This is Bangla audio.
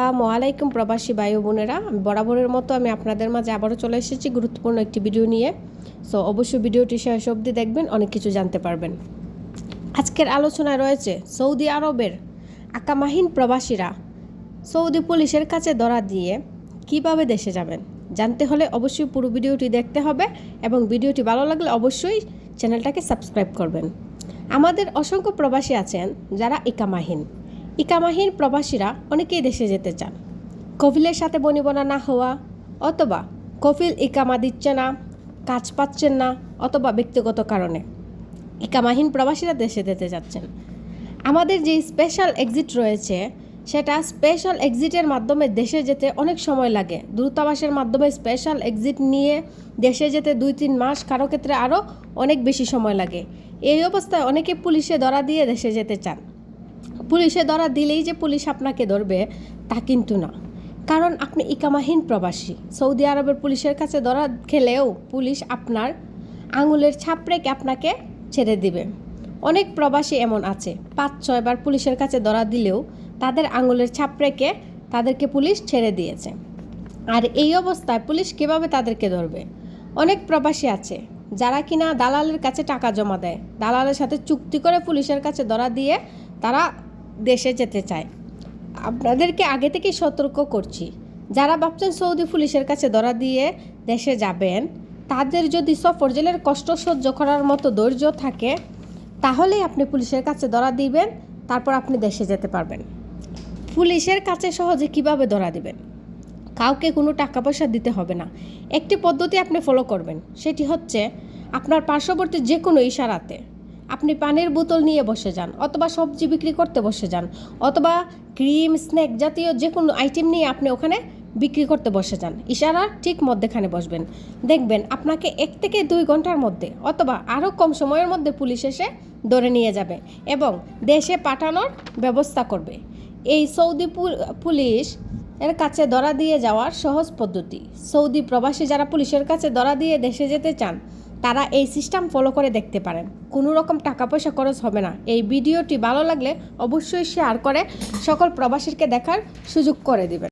আসসালামু প্রবাসী ভাই বোনেরা। বরাবরের মতো আমি আপনাদের মাঝে আবারও চলে এসেছি গুরুত্বপূর্ণ একটি ভিডিও নিয়ে। সো অবশ্যই ভিডিওটি শেষ অবধি দেখবেন, অনেক কিছু জানতে পারবেন। আজকের আলোচনায় রয়েছে সৌদি আরবের আকামাহীন প্রবাসীরা সৌদি পুলিশের কাছে ধরা দিয়ে কীভাবে দেশে যাবেন। জানতে হলে অবশ্যই পুরো ভিডিওটি দেখতে হবে এবং ভিডিওটি ভালো লাগলে অবশ্যই চ্যানেলটাকে সাবস্ক্রাইব করবেন। আমাদের অসংখ্য প্রবাসী আছেন যারা ইকামাহীন ইকামাহীন প্রবাসীরা অনেকেই দেশে যেতে চান। কফিলের সাথে বনিবনা না হওয়া অথবা কফিল ইকামা দিচ্ছে না, কাজ পাচ্ছেন না অথবা ব্যক্তিগত কারণে ইকামাহীন প্রবাসীরা দেশে যেতে যাচ্ছেন আমাদের যে স্পেশাল এক্সিট রয়েছে, সেটা স্পেশাল এক্সিটের মাধ্যমে দেশে যেতে অনেক সময় লাগে। দূতাবাসের মাধ্যমে স্পেশাল এক্সিট নিয়ে দেশে যেতে দুই তিন মাস কারও ক্ষেত্রে আরও অনেক বেশি সময় লাগে। এই অবস্থায় অনেকে পুলিশে ধরা দিয়ে দেশে যেতে চান। পুলিশে ধরা দিলেই যে পুলিশ আপনাকে ধরবে, তা কিন্তু না। কারণ আপনি ইকামাহীন প্রবাসী। সৌদি আরবের পুলিশের কাছে ধরা খেলেও পুলিশ আপনার আঙুলের ছাপ রেখে আপনাকে ছেড়ে দিবে। অনেক প্রবাসী এমন আছে, পাঁচ ছয়বার পুলিশের কাছে ধরা দিলেও তাদের আঙুলের ছাপ রেখে তাদেরকে পুলিশ ছেড়ে দিয়েছে। আর এই অবস্থায় পুলিশ কীভাবে তাদেরকে ধরবে? অনেক প্রবাসী আছে, যারা কিনা দালালের কাছে টাকা জমা দেয়। দালালের সাথে চুক্তি করে পুলিশের কাছে ধরা দিয়ে তারা দেশে যেতে চায়। আপনাদেরকে আগে থেকেই সতর্ক করছি। যারা ভাবছেন সৌদি পুলিশের কাছে ধরা দিয়ে দেশে যাবেন, তাদের যদি সফর জেলের কষ্ট সহ্য করার মতো ধৈর্য থাকে, তাহলেই আপনি পুলিশের কাছে ধরা দিবেন, তারপর আপনি দেশে যেতে পারবেন। পুলিশের কাছে সহজে কীভাবে ধরা দিবেন? কাউকে কোনো টাকা পয়সা দিতে হবে না। একটি পদ্ধতি আপনি ফলো করবেন, সেটি হচ্ছে আপনার পার্শ্ববর্তী যে কোনো ইশারাতে। আপনি পানির বোতল নিয়ে বসে যান, অথবা সবজি বিক্রি করতে বসে যান, অথবা ক্রিম, স্ন্যাক জাতীয় যে কোনো আইটেম নিয়ে আপনি ওখানে বিক্রি করতে বসে যান। ইশারার ঠিক মধ্যেখানে বসবেন। দেখবেন আপনাকে এক থেকে দুই ঘণ্টার মধ্যে, অথবা আরও কম সময়ের মধ্যে পুলিশ এসে ধরে নিয়ে যাবে এবং দেশে পাঠানোর ব্যবস্থা করবে। এই সৌদি পুলিশ এর কাছে ধরা দিয়ে যাওয়ার সহজ পদ্ধতি। সৌদি প্রবাসী যারা পুলিশের কাছে ধরা দিয়ে দেশে যেতে চান তারা এই সিস্টেম ফলো করে দেখতে পারেন। কোনো রকম টাকা পয়সা খরচ হবে না। এই ভিডিওটি ভালো লাগলে অবশ্যই শেয়ার করে সকল প্রবাসীকে দেখার সুযোগ করে দিবেন।